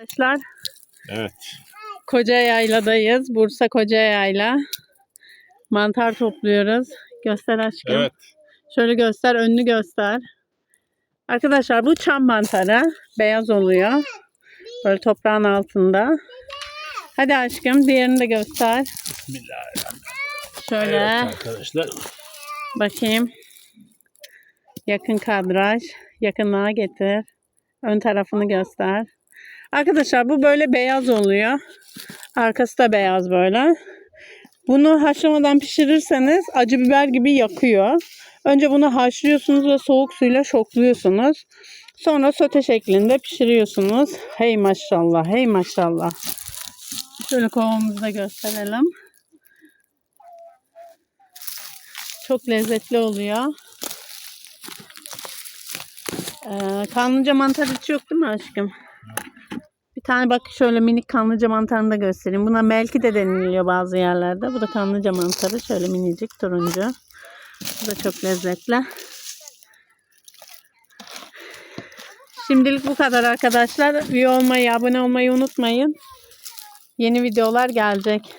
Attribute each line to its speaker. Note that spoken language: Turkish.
Speaker 1: Arkadaşlar
Speaker 2: Evet.
Speaker 1: Koca Yayla'dayız. Bursa Koca Yayla. Mantar topluyoruz. Göster aşkım.
Speaker 2: Evet.
Speaker 1: Şöyle göster, önünü göster. Arkadaşlar bu çam mantarı. Beyaz oluyor. Böyle toprağın altında. Hadi aşkım diğerini de göster.
Speaker 2: Bismillahirrahmanirrahim.
Speaker 1: Şöyle
Speaker 2: Evet arkadaşlar.
Speaker 1: bakayım. Yakın kadraj. Yakınlığa getir. Ön tarafını göster. Arkadaşlar bu böyle beyaz oluyor. Arkası da beyaz böyle. Bunu haşlamadan pişirirseniz acı biber gibi yakıyor. Önce bunu haşlıyorsunuz ve soğuk suyla şokluyorsunuz. Sonra sote şeklinde pişiriyorsunuz. Hey maşallah, hey maşallah. Şöyle kovamızı da gösterelim. Çok lezzetli oluyor. Ee, kanlıca mantar hiç yok değil mi aşkım? Tane bak şöyle minik kanlıca mantarını da göstereyim. Buna melki de deniliyor bazı yerlerde. Bu da kanlıca mantarı. Şöyle minicik turuncu. Bu da çok lezzetli. Şimdilik bu kadar arkadaşlar. Üye olmayı, abone olmayı unutmayın. Yeni videolar gelecek.